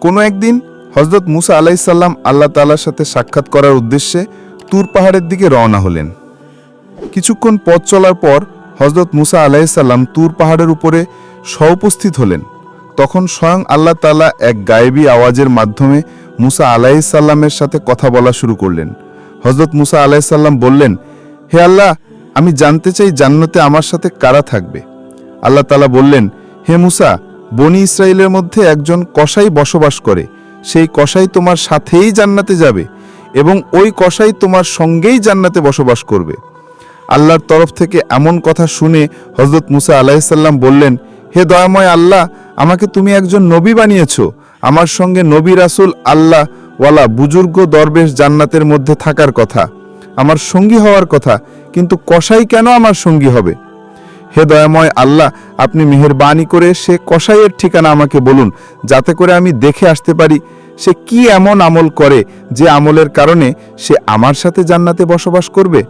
কোনো একদিন হজরত মুসা আলাইসাল্লাম আল্লাহ তালার সাথে সাক্ষাৎ করার উদ্দেশ্যে তুর পাহাড়ের দিকে রওনা হলেন। কিছুক্ষণ পথ চলার পর হজরত মুসা আলাইসাল্লাম তুর পাহাড়ের উপরে সউপস্থিত হলেন। তখন স্বয়ং আল্লাহ তালা এক গায়েবী আওয়াজের মাধ্যমে মুসা আলাইসাল্লামের সাথে কথা বলা শুরু করলেন। হজরত মুসা আলাইসাল্লাম বললেন, হে আল্লাহ, আমি জানতে চাই জান্নাতে আমার সাথে কারা থাকবে? আল্লাহ তালা বললেন, হে মুসা বনি ইসরায়েলের মধ্যে একজন কসাই বসবাস করে। সেই কসাই তোমার সাথেই জান্নাতে যাবে এবং ওই কসাই তোমার সঙ্গেই জান্নাতে বসবাস করবে। আল্লাহর তরফ থেকে এমন কথা শুনে হজরত মুসা আলাহিসাল্লাম বললেন, হে দয়াময় আল্লাহ, আমাকে তুমি একজন নবী বানিয়েছ। আমার সঙ্গে নবী রাসুল আল্লাহ ওয়ালা বুজুর্গ দরবেশ জান্নাতের মধ্যে থাকার কথা। আমার সঙ্গী হওয়ার কথা, কিন্তু কসাই কেন আমার সঙ্গী হবে? হে দয়াময় আল্লাহ, আপনি মেহেরবানি করে সে কসাইয়ের ঠিকানা আমাকে বলুন, যাতে করে আমি দেখে আসতে পারি সে কি এমন আমল করে যে আমলের কারণে সে আমার সাথে জান্নাতে বসবাস করবে।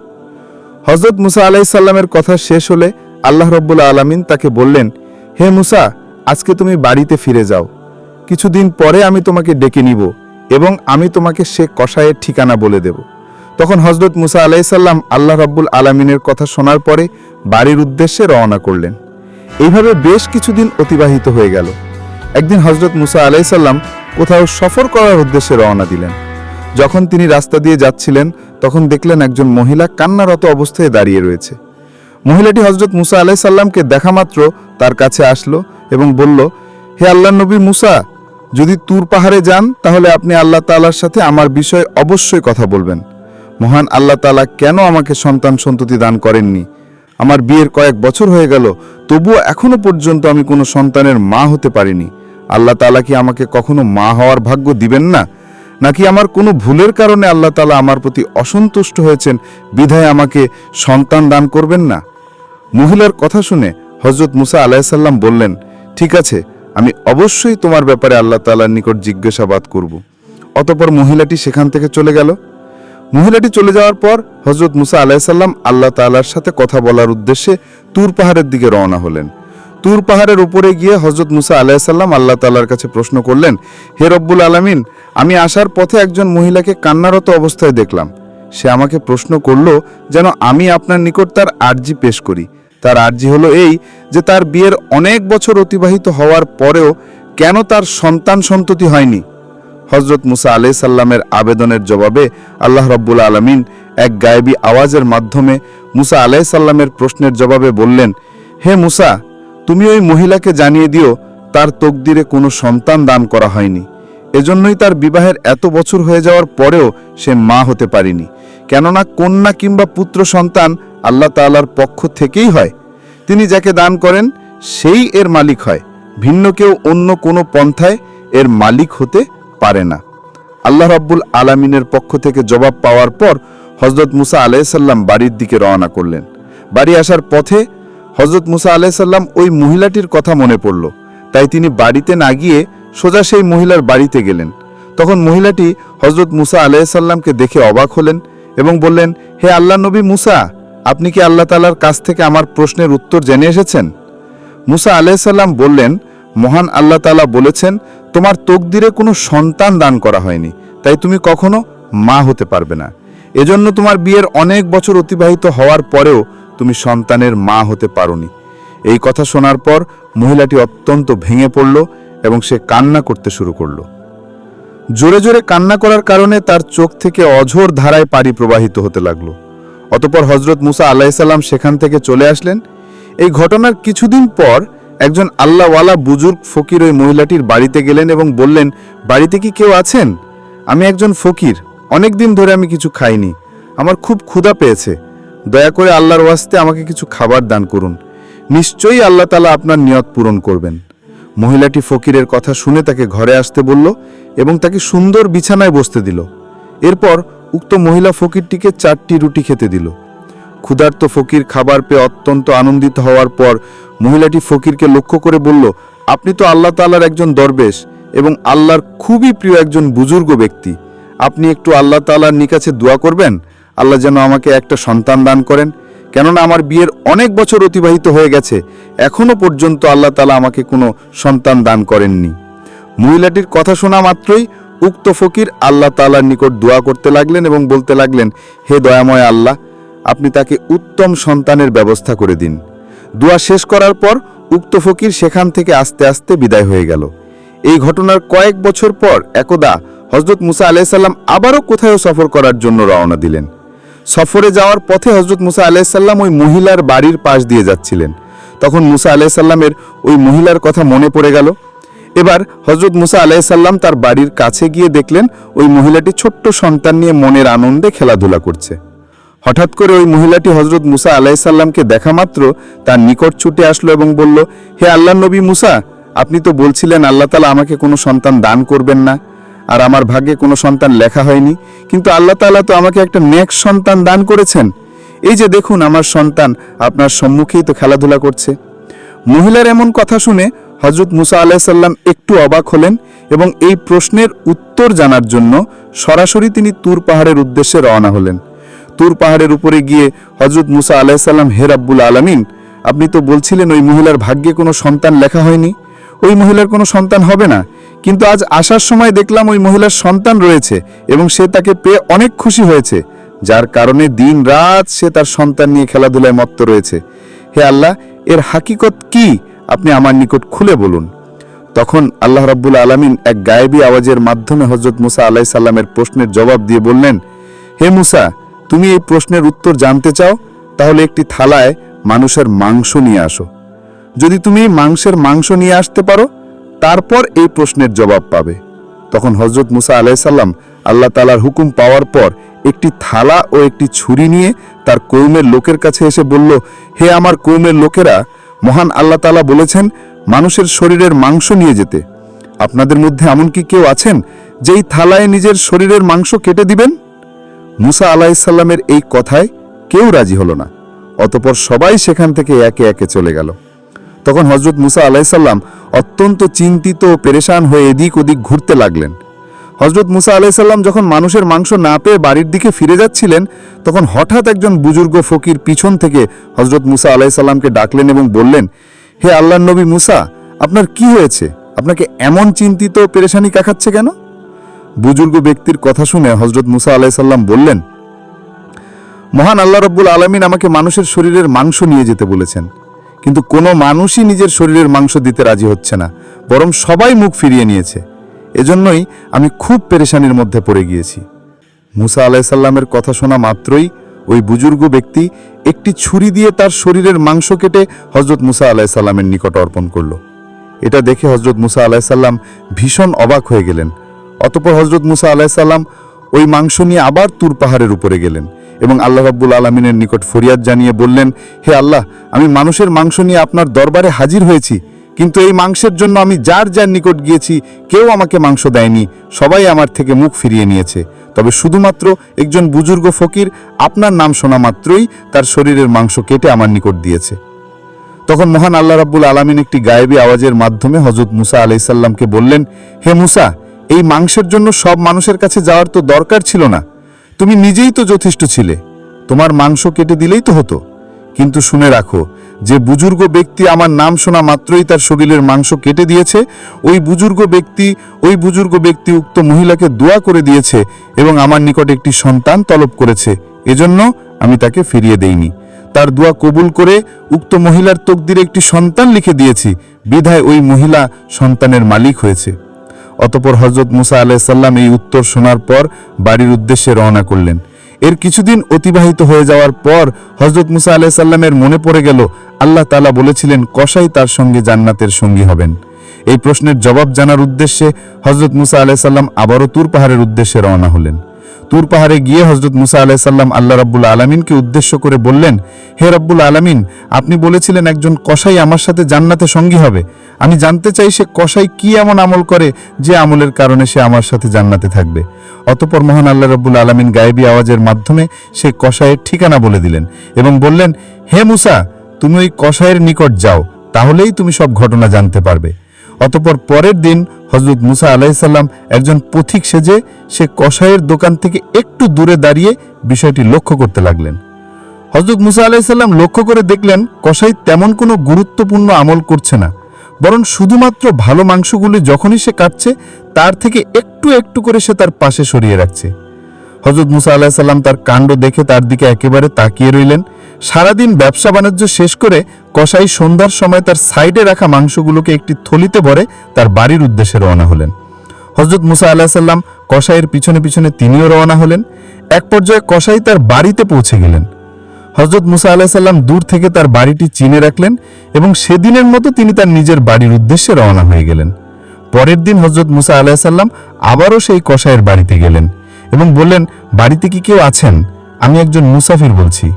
হজরত মুসা আলাইসাল্লামের কথা শেষ হলে আল্লাহ রব্বুল আলমিন তাকে বললেন, হে মুসা, আজকে তুমি বাড়িতে ফিরে যাও। কিছুদিন পরে আমি তোমাকে ডেকে নিব এবং আমি তোমাকে সে কষায়ের ঠিকানা বলে দেব। তখন হজরত মুসা আলাইসাল্লাম আল্লাহ রব্বুল আলমিনের কথা শোনার পরে বাড়ির উদ্দেশ্যে রওনা করলেন। এইভাবে বেশ কিছুদিন অতিবাহিত হয়ে গেল। একদিন হজরত মুসা আলাইসাল্লাম কোথাও সফর করার উদ্দেশ্যে রওনা দিলেন। যখন তিনি রাস্তা দিয়ে যাচ্ছিলেন, তখন দেখলেন একজন মহিলা কান্নারত অবস্থায় দাঁড়িয়ে রয়েছে। মহিলাটি হজরত মুসা আলাইসাল্লামকে দেখা মাত্র তার কাছে আসলো এবং বলল, হে আল্লাহ নবী মুসা, যদি তুর পাহাড়ে যান, তাহলে আপনি আল্লাহ তাআলার সাথে আমার বিষয়ে অবশ্যই কথা বলবেন। মহান আল্লাহ তাআলা কেন আমাকে সন্তান সন্ততি দান করেননি? আমার বিয়ের কয়েক বছর হয়ে গেল, তবুও এখনও পর্যন্ত আমি কোনো সন্তানের মা হতে পারিনি। আল্লাহ তালা কি আমাকে কখনো মা হওয়ার ভাগ্য দিবেন না? নাকি আমার কোনো ভুলের কারণে আল্লাহ তালা আমার প্রতি অসন্তুষ্ট হয়েছেন, বিধায় আমাকে সন্তান দান করবেন না? মহিলার কথা শুনে হজরত মুসা আলাইসাল্লাম বললেন, ঠিক আছে, আমি অবশ্যই তোমার ব্যাপারে আল্লাহ তাআলার নিকট জিজ্ঞাসাবাদ করব। অতপর মহিলাটি সেখান থেকে চলে গেল। মহিলাটি চলে যাওয়ার পর হজরত মুসা আলাইসাল্লাম আল্লাহ তাআলার সাথে কথা বলার উদ্দেশ্যে তুর পাহাড়ের দিকে রওনা হলেন। তুর পাহাড়ের উপরে গিয়ে হজরত মুসা আলাইসাল্লাম আল্লাহ তাআলার কাছে প্রশ্ন করলেন, হে রব্বুল আলামিন, আমি আসার পথে একজন মহিলাকে কান্নারত অবস্থায় দেখলাম। সে আমাকে প্রশ্ন করল যেন আমি আপনার নিকট তার আর্জি পেশ করি। তার আর্জি হলো এই যে তার বিয়ের অনেক বছর অতিবাহিত হওয়ার পরেও কেন তার সন্তান সন্ততি হয়নি? হজরত মুসা আলাই সাল্লামের আবেদনের জবাবে আল্লাহ রব্বুল আলমিন এক গায়েবী আওয়াজের মাধ্যমে মুসা আলাই সাল্লামের প্রশ্নের জবাবে বললেন, হে মুসা, তুমি ওই মহিলাকে জানিয়ে দিও, তার তকদিরে কোনো সন্তান দান করা হয়নি। এজন্যই তার বিবাহের এত বছর হয়ে যাওয়ার পরেও সে মা হতে পারেনি। কেননা কন্যা কিংবা পুত্র সন্তান আল্লাহ তাআলার পক্ষ থেকেই হয়। তিনি যাকে দান করেন, সেই এর মালিক হয়। ভিন্ন কেউ অন্য কোনো পন্থায় এর মালিক হতে পারে না। আল্লাহ রাব্বুল আলামিনের পক্ষ থেকে জবাব পাওয়ার পর হজরত মুসা আলাইসাল্লাম বাড়ির দিকে রওনা করলেন। বাড়ি আসার পথে হজরত মুসা আলাইসাল্লাম ওই মহিলাটির কথা মনে পড়ল। তাই তিনি বাড়িতে না গিয়ে সোজা সেই মহিলার বাড়িতে গেলেন। তখন মহিলাটি হজরত মুসা আলাইসাল্লামকে দেখে অবাক হলেন এবং বললেন, হে আল্লাহ নবী মুসা, আপনি কি আল্লাহ তালার কাছ থেকে আমার প্রশ্নের উত্তর জেনে এসেছেন? মুসা আলাইসাল্লাম বললেন মহান আল্লাহ তালা বলেছেন, তোমার তকদিরে কোনো সন্তান দান করা হয়নি, তাই তুমি কখনো মা হতে পারবে না। এজন্য তোমার বিয়ের অনেক বছর অতিবাহিত হওয়ার পরেও তুমি সন্তানের মা হতে পারোনি। এই কথা শোনার পর মহিলাটি অত্যন্ত ভেঙে পড়ল এবং সে কান্না করতে শুরু করল। জোরে জোরে কান্না করার কারণে তার চোখ থেকে অঝোর ধারায় পানি প্রবাহিত হতে লাগল। অতপর হজরত মুসা আলাহিসাল্লাম সেখান থেকে চলে আসলেন। এই ঘটনার কিছুদিন পর একজন আল্লাহওয়ালা বুজুর্গ ফকির ওই মহিলাটির বাড়িতে গেলেন এবং বললেন, বাড়িতে কি কেউ আছেন? আমি একজন ফকির, অনেক দিন ধরে আমি কিছু খাইনি। আমার খুব ক্ষুধা পেয়েছে। দয়া করে আল্লাহর ওয়াস্তে আমাকে কিছু খাবার দান করুন। নিশ্চয়ই আল্লাহ তালা আপনার নিয়ত পূরণ করবেন। মহিলাটি ফকিরের কথা শুনে তাকে ঘরে আসতে বলল এবং তাকে সুন্দর বিছানায় বসতে দিল। এরপর উক্ত মহিলা ফকিরটিকে চারটি রুটি খেতে দিল। ক্ষুধার্ত ফকির খাবার পেয়ে অত্যন্ত আনন্দিত হওয়ার পর মহিলাটি ফকিরকে লক্ষ্য করে বলল, আপনি তো আল্লাহ তাআলার একজন দরবেশ এবং আল্লাহর খুবই প্রিয় একজন বুজুর্গ ব্যক্তি। আপনি একটু আল্লাহ তাআলার নিকাছে দোয়া করবেন? আল্লাহ যেন আমাকে একটা সন্তান দান করেন। কেননা আমার বিয়ের অনেক বছর অতিবাহিত হয়ে গেছে, এখনও পর্যন্ত আল্লাহ তাআলা আমাকে কোনো সন্তান দান করেননি। মহিলাটির কথা শোনা মাত্রই উক্ত ফকির আল্লাহ তাআলার নিকট দোয়া করতে লাগলেন এবং বলতে লাগলেন, হে দয়াময় আল্লাহ আপনি তাকে উত্তম সন্তানের ব্যবস্থা করে দিন। দোয়া শেষ করার পর উক্ত ফকির সেখান থেকে আস্তে আস্তে বিদায় হয়ে গেল। এই ঘটনার কয়েক বছর পর একদা হজরত মুসা আলাইসাল্লাম আবারও কোথাও সফর করার জন্য রওনা দিলেন। সফরে যাওয়ার পথে হজরত মুসা আলাইসাল্লাম ওই মহিলার বাড়ির পাশ দিয়ে যাচ্ছিলেন। তখন মুসা আলাইসাল্লামের ওই মহিলার কথা মনে পড়ে গেল। এবার হজরত মুসা আলাইসাল্লাম তার বাড়ির কাছে গিয়ে দেখলেন ওই মহিলাটি ছোট্ট সন্তান নিয়ে মনের আনন্দে খেলাধুলা করছে। হঠাৎ করে ওই মহিলাটি হজরত মুসা আলাইসাল্লামকে দেখা মাত্র তার নিকট ছুটে আসলো এবং বলল, হে আল্লাহ নবী মুসা, আপনি তো বলছিলেন আল্লাহ তালা আমাকে কোনো সন্তান দান করবেন না, আর আমার ভাগ্যে কোনো সন্তান লেখা হয়নি, কিন্তু আল্লাহ তাআলা তো আমাকে একটা নেক সন্তান দান করেছেন। এই যে দেখুন আমার সন্তান আপনার সম্মুখেই তো খেলাধুলা করছে। মহিলার এমন কথা শুনে হজরত মুসা আলাইসাল্লাম একটু অবাক হলেন এবং এই প্রশ্নের উত্তর জানার জন্য সরাসরি তিনি তুর পাহাড়ের উদ্দেশ্যে রওনা হলেন। তুর পাহাড়ের উপরে গিয়ে হজরত মুসা আলাইসাল্লাম হে রাব্বুল আলামিন, আপনি তো বলছিলেন ওই মহিলার ভাগ্যে কোনো সন্তান লেখা হয়নি। ওই মহিলার কোনো সন্তান হবে না। কিন্তু আজ আসার সময় দেখলাম ওই মহিলার সন্তান রয়েছে এবং সে তাকে পেয়ে অনেক খুশি হয়েছে। যার কারণে দিন রাত সে তার সন্তান নিয়ে খেলাধুলায় মত্ত রয়েছে। হে আল্লাহ, এর হাকিকত কি? আপনি আমার নিকট খুলে বলুন। তখন আল্লাহ রাব্বুল আলামিন এক গায়েবী আওয়াজের মাধ্যমে হজরত মুসা আলাই সাল্লামের প্রশ্নের জবাব দিয়ে বললেন, হে মুসা তুমি এই প্রশ্নের উত্তর জানতে চাও, তাহলে একটি থালায় মানুষের মাংস নিয়ে আসো। যদি তুমি মাংসের মাংস নিয়ে আসতে পারো, তারপর এই প্রশ্নের জবাব পাবে। তখন হজরত মুসা আলাইসাল্লাম আল্লাহ তালার হুকুম পাওয়ার পর একটি থালা ও একটি ছুরি নিয়ে তার কৌমের লোকের কাছে এসে বলল, হে আমার কৌমের লোকেরা, মহান আল্লাহ তালা বলেছেন, মানুষের শরীরের মাংস নিয়ে যেতে। আপনাদের মধ্যে এমন কি কেউ আছেন, যেই থালায় নিজের শরীরের মাংস কেটে দিবেন? মুসা আলাইসাল্লামের এই কথায় কেউ রাজি হলো না। অতপর সবাই সেখান থেকে একে একে চলে গেল। তখন হজরত মুসা আলাইসাল্লাম অত্যন্ত চিন্তিত ও পেরেশান হয়ে এদিক ওদিক ঘুরতে লাগলেন। হজরত মুসা আলাইসাল্লাম যখন মানুষের মাংস না পেয়ে বাড়ির দিকে ফিরে যাচ্ছিলেন, তখন হঠাৎ একজন বুজুর্গ ফকির পিছন থেকে হজরত মুসা আলাইসাল্লামকে ডাকলেন এবং বললেন, হে আল্লাহ নবী মুসা, আপনার কি হয়েছে? আপনাকে এমন চিন্তিত পেরেশানি কাখাচ্ছে কেন? বুজুর্গ ব্যক্তির কথা শুনে হজরত মুসা আলাইসাল্লাম বললেন, মহান আল্লাহ রব্বুল আলমিন আমাকে মানুষের শরীরের মাংস নিয়ে যেতে বলেছেন, কিন্তু কোনো মানুষই নিজের শরীরের মাংস দিতে রাজি হচ্ছে না, বরং সবাই মুখ ফিরিয়ে নিয়েছে। এজন্যই আমি খুব পেরেশানির মধ্যে পড়ে গিয়েছি। মুসা আলাইসাল্লামের কথা শোনা মাত্রই ওই বুজুর্গ ব্যক্তি একটি ছুরি দিয়ে তার শরীরের মাংস কেটে হজরত মুসা আলাইসাল্লামের নিকট অর্পণ করল। এটা দেখে হজরত মুসা আলাইসাল্লাম ভীষণ অবাক হয়ে গেলেন। অতপর হজরত মুসা আলাইসাল্লাম ওই মাংস নিয়ে আবার তুর পাহাড়ের উপরে গেলেন এবং আল্লাহ রাব্বুল আলমিনের নিকট ফরিয়াদ জানিয়ে বললেন, হে আল্লাহ, আমি মানুষের মাংস নিয়ে আপনার দরবারে হাজির হয়েছি, কিন্তু এই মাংসের জন্য আমি যার যার নিকট গিয়েছি, কেউ আমাকে মাংস দেয়নি, সবাই আমার থেকে মুখ ফিরিয়ে নিয়েছে। তবে শুধুমাত্র একজন বুজুর্গ ফকির আপনার নাম শোনা মাত্রই তার শরীরের মাংস কেটে আমার নিকট দিয়েছে। তখন মহান আল্লাহ রাব্বুল আলমিন একটি গায়েবী আওয়াজের মাধ্যমে হজরত মুসা আলাইসাল্লামকে বললেন, হে মুসা এই মাংসের জন্য সব মানুষের কাছে যাওয়ার তো দরকার ছিল না। তুমি নিজেই তো যথেষ্ট ছিলে। তোমার মাংস কেটে দিলেই তো হতো। কিন্তু শুনে রাখো, যে বুজুর্গ ব্যক্তি আমার নাম শোনা মাত্রই তার শরীরের মাংস কেটে দিয়েছে, ওই বুজুর্গ ব্যক্তি, ওই বুজুর্গ ব্যক্তি উক্ত মহিলাকে দোয়া করে দিয়েছে এবং আমার নিকট একটি সন্তান তলব করেছে। এজন্য আমি তাকে ফিরিয়ে দেইনি। তার দোয়া কবুল করে উক্ত মহিলার তকদিরে একটি সন্তান লিখে দিয়েছি। বিধায় ওই মহিলা সন্তানের মালিক হয়েছে। অতপর হজরত মুসা আলাইসাল্লাম এই উত্তর শোনার পর বাড়ির উদ্দেশ্যে রওনা করলেন। এর কিছুদিন অতিবাহিত হয়ে যাওয়ার পর হজরত মুসা আলাইসাল্লামের মনে পড়ে গেল, আল্লাহ তালা বলেছিলেন, কসাই তার সঙ্গে জান্নাতের সঙ্গী হবেন। এই প্রশ্নের জবাব জানার উদ্দেশ্যে হজরত মুসা আলাইসাল্লাম আবারও তুর পাহাড়ের উদ্দেশ্যে রওনা হলেন। তুর পাহাড়ে গিয়ে হজরত মুসা আলাইসাল্লাম আল্লাহ রাব্বুল আলমিনকে উদ্দেশ্য করে বললেন, হে রব্বুল আলমিন, আপনি বলেছিলেন একজন কসাই আমার সাথে জান্নাতে সঙ্গী হবে। আমি জানতে চাই সে কসাই কি এমন আমল করে যে আমলের কারণে সে আমার সাথে জান্নাতে থাকবে। অতপর মহান আল্লাহ রব্বুল আলমিন গায়েবী আওয়াজের মাধ্যমে সে কসাইয়ের ঠিকানা বলে দিলেন এবং বললেন, হে মুসা, তুমি ওই কসাইয়ের নিকট যাও, তাহলেই তুমি সব ঘটনা জানতে পারবে। অতপর পরের দিন হজরত মুসা আলাইসাল্লাম একজন পথিক সেজে সে কসাইয়ের দোকান থেকে একটু দূরে দাঁড়িয়ে বিষয়টি লক্ষ্য করতে লাগলেন। হজরত মুসা আলাইসাল্লাম লক্ষ্য করে দেখলেন কসাই তেমন কোনো গুরুত্বপূর্ণ আমল করছে না, বরং শুধুমাত্র ভালো মাংসগুলি যখনই সে কাটছে, তার থেকে একটু একটু করে সে তার পাশে সরিয়ে রাখছে। হজরত মুসা আলাহিসাল্লাম তার কাণ্ড দেখে তার দিকে একেবারে তাকিয়ে রইলেন। সারাদিন ব্যবসা বাণিজ্য শেষ করে কসাই সন্ধ্যার সময় তার সাইডে রাখা মাংসগুলোকে একটি থলিতে ভরে তার বাড়ির উদ্দেশ্যে রওনা হলেন। হজরত মুসা আলাহ সাল্লাম কসাইয়ের পিছনে পিছনে তিনিও রওনা হলেন। এক পর্যায়ে কসাই তার বাড়িতে পৌঁছে গেলেন। হজরত মুসা আলাহ সাল্লাম দূর থেকে তার বাড়িটি চিনে রাখলেন এবং সেদিনের মতো তিনি তার নিজের বাড়ির উদ্দেশ্যে রওনা হয়ে গেলেন। পরের দিন হজরত মুসা আলাহ সাল্লাম আবারও সেই কসাইয়ের বাড়িতে গেলেন এবং বললেন, বাড়িতে কি কেউ আছেন? আমি একজন মুসাফির বলছি।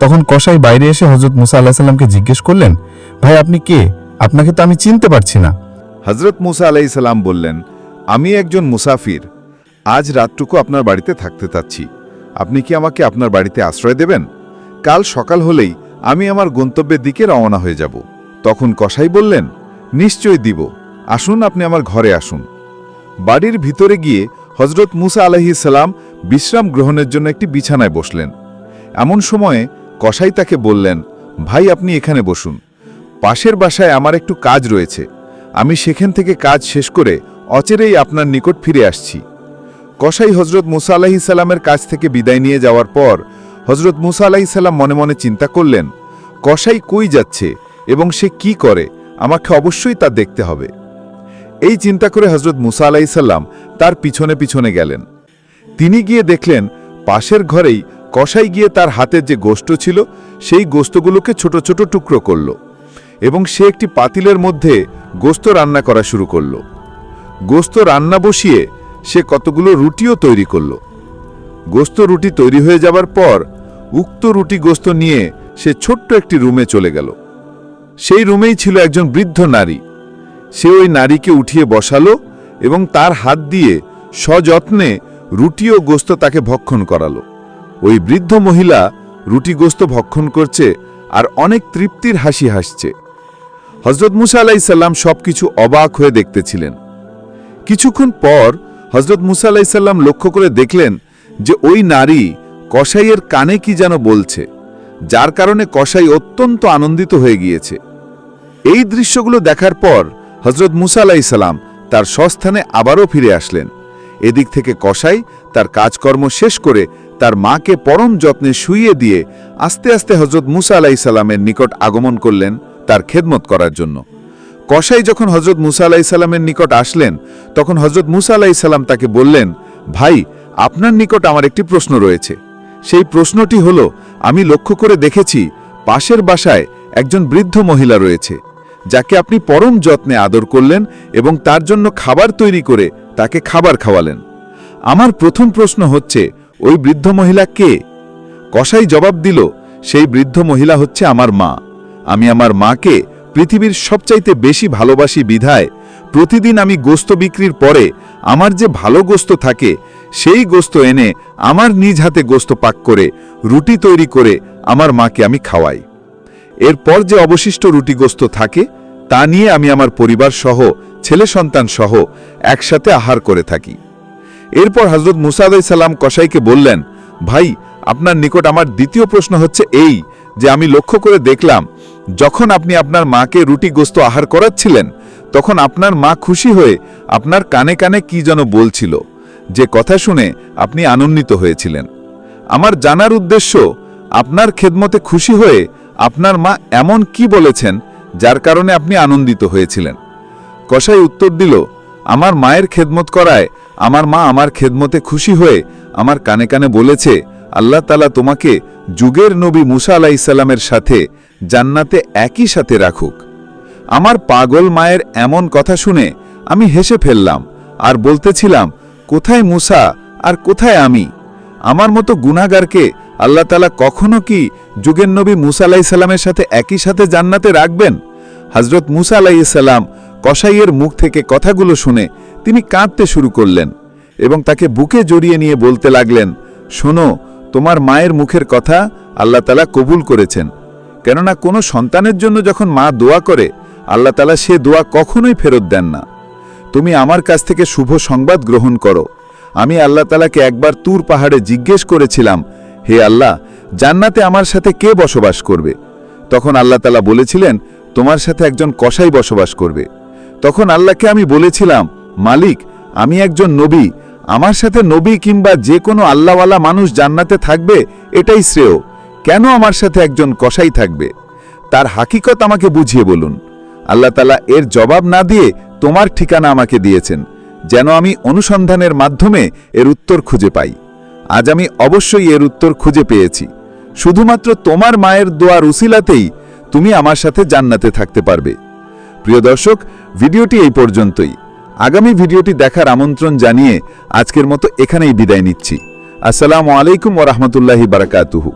তখন কসাই বাইরে এসে হজরত মুসা আল্লাহ সাল্লামকে জিজ্ঞেস করলেন, ভাই, আপনি কে? আপনাকে তো আমি চিনতে পারছি না। হজরত মুসা আলাই সালাম বললেন, আমি একজন মুসাফির। আজ রাতটুকু আপনার বাড়িতে থাকতে চাচ্ছি। আপনি কি আমাকে আপনার বাড়িতে আশ্রয় দেবেন? কাল সকাল হলেই আমি আমার গন্তব্যের দিকে রওনা হয়ে যাব। তখন কসাই বললেন, নিশ্চয় দিব। আসুন, আপনি আমার ঘরে আসুন। বাড়ির ভিতরে গিয়ে হজরত মুসা আলাহি সালাম বিশ্রাম গ্রহণের জন্য একটি বিছানায় বসলেন। এমন সময়ে কসাই তাকে বললেন, ভাই, আপনি এখানে বসুন। পাশের বাসায় আমার একটু কাজ রয়েছে। আমি সেখান থেকে কাজ শেষ করে অচেরেই আপনার নিকট ফিরে আসছি। কসাই হজরত মুসা আলাহি সাল্লামের কাছ থেকে বিদায় নিয়ে যাওয়ার পর হজরত মুসা আলাহি সাল্লাম মনে মনে চিন্তা করলেন, কসাই কই যাচ্ছে এবং সে কি করে? আমাকে অবশ্যই তা দেখতে হবে। এই চিন্তা করে হজরত মুসা আলাহি সাল্লাম তার পিছনে পিছনে গেলেন। তিনি গিয়ে দেখলেন, পাশের ঘরেই কসাই গিয়ে তার হাতের যে গোস্ত ছিল, সেই গোস্তগুলোকে ছোট ছোট টুকরো করল এবং সে একটি পাতিলের মধ্যে গোস্ত রান্না করা শুরু করল। গোস্ত রান্না বসিয়ে সে কতগুলো রুটিও তৈরি করল। গোস্ত রুটি তৈরি হয়ে যাবার পর উক্ত রুটি গোস্ত নিয়ে সে ছোট্ট একটি রুমে চলে গেল। সেই রুমেই ছিল একজন বৃদ্ধ নারী। সে ওই নারীকে উঠিয়ে বসালো এবং তার হাত দিয়ে সযত্নে রুটি ও গোস্ত তাকে ভক্ষণ করালো। ওই বৃদ্ধ মহিলা রুটি গোস্ত ভক্ষণ করছে আর অনেক তৃপ্তির হাসি হাসছে। হজরত মুসা আলাইসাল্লাম সব কিছু অবাক হয়ে দেখতেছিলেন। কিছুক্ষণ পর হজরত মুসা আলাইসাল্লাম লক্ষ্য করে দেখলেন যে ওই নারী কসাইয়ের কানে কি যেন বলছে, যার কারণে কসাই অত্যন্ত আনন্দিত হয়ে গিয়েছে। এই দৃশ্যগুলো দেখার পর হজরত মুসা আলাইসাল্লাম তার স্বস্থানে আবারও ফিরে আসলেন। এদিক থেকে কসাই তার কাজকর্ম শেষ করে তার মাকে পরম যত্নে শুইয়ে দিয়ে আস্তে আস্তে হজরত মুসা আলাইসাল্লামের নিকট আগমন করলেন তার খেদমত করার জন্য। কসাই যখন হজরত মুসা আলাইসাল্লামের নিকট আসলেন, তখন হজরত মুসা আলাইসাল্লাম তাকে বললেন, ভাই, আপনার নিকট আমার একটি প্রশ্ন রয়েছে। সেই প্রশ্নটি হল, আমি লক্ষ্য করে দেখেছি পাশের বাসায় একজন বৃদ্ধ মহিলা রয়েছে, যাকে আপনি পরম যত্নে আদর করলেন এবং তার জন্য খাবার তৈরি করে তাকে খাবার খাওয়ালেন। আমার প্রথম প্রশ্ন হচ্ছে ওই বৃদ্ধ মহিলা কে? কসাই জবাব দিল, সেই বৃদ্ধ মহিলা হচ্ছে আমার মা। আমি আমার মাকে পৃথিবীর সবচাইতে বেশি ভালোবাসি বিধায়, প্রতিদিন আমি গোস্ত বিক্রির পরে আমার যে ভালো গোস্ত থাকে, সেই গোস্ত এনে আমার নিজ হাতে গোস্ত পাক করে, রুটি তৈরি করে আমার মাকে আমি খাওয়াই। এরপর যে অবশিষ্ট রুটি গোস্ত থাকে, তা নিয়ে আমি আমার পরিবার সহ ছেলে সন্তান সহ একসাথে আহার করে থাকি। এরপর হজরত মুসাদ সালাম কসাইকে বললেন, ভাই, আপনার নিকট আমার দ্বিতীয় প্রশ্ন হচ্ছে এই, যে আমি লক্ষ্য করে দেখলাম, যখন আপনি আপনার মাকে রুটি গোস্ত আহার করাচ্ছিলেন, তখন আপনার মা খুশি হয়ে আপনার কানে কানে কি যেন বলছিল, যে কথা শুনে আপনি আনন্দিত হয়েছিলেন। আমার জানার উদ্দেশ্য, আপনার খেদমতে খুশি হয়ে আপনার মা এমন কি বলেছেন, যার কারণে আপনি আনন্দিত হয়েছিলেন? কসাই উত্তর দিল, আমার মায়ের খেদমত করায় আমার মা আমার খেদমতে খুশি হয়ে আমার কানে কানে বলেছে, আল্লাহ তালা তোমাকে যুগের নবী মুসা আলাইসাল্লামের সাথে জান্নাতে একই সাথে রাখুক। আমার পাগল মায়ের এমন কথা শুনে আমি হেসে ফেললাম আর বলতেছিলাম, কোথায় মুসা আর কোথায় আমি? আমার মতো গুনাগারকে আল্লাহ তালা কখনো কি যুগের নবী মুসা আলাইসাল্লামের সাথে একই সাথে জান্নাতে রাখবেন? হজরত মুসা আলাইসাল্লাম কসাইয়ের মুখ থেকে কথাগুলো শুনে তিনি কাঁদতে শুরু করলেন এবং তাকে বুকে জড়িয়ে নিয়ে বলতে লাগলেন, শোনো, তোমার মায়ের মুখের কথা আল্লাহ তালা কবুল করেছেন। কেননা কোনো সন্তানের জন্য যখন মা দোয়া করে, আল্লাহ তালা সে দোয়া কখনোই ফেরত দেন না। তুমি আমার কাছ থেকে শুভ সংবাদ গ্রহণ করো। আমি আল্লাহ তালাকে একবার তুর পাহাড়ে জিজ্ঞেস করেছিলাম, হে আল্লাহ, জান্নাতে আমার সাথে কে বসবাস করবে? তখন আল্লাহ তালা বলেছিলেন, তোমার সাথে একজন কসাই বসবাস করবে। তখন আল্লাহকে আমি বলেছিলাম মালিক, আমি একজন নবী। আমার সাথে নবী কিংবা যে কোনো আল্লাহওয়ালা মানুষ জান্নাতে থাকবে, এটাই শ্রেয়। কেন আমার সাথে একজন কসাই থাকবে? তার হাকিকত আমাকে বুঝিয়ে বলুন। আল্লাহ তালা এর জবাব না দিয়ে তোমার ঠিকানা আমাকে দিয়েছেন, যেন আমি অনুসন্ধানের মাধ্যমে এর উত্তর খুঁজে পাই। আজ আমি অবশ্যই এর উত্তর খুঁজে পেয়েছি। শুধুমাত্র তোমার মায়ের দোয়ার উসিলাতেই তুমি আমার সাথে জান্নাতে থাকতে পারবে। প্রিয় দর্শক, ভিডিওটি এই পর্যন্তই। আগামী ভিডিওটি দেখার আমন্ত্রণ জানিয়ে আজকের মতো এখানেই বিদায় নিচ্ছি। আসসালামু আলাইকুম ওরহমতুল্লাহি বারাকাতুহু।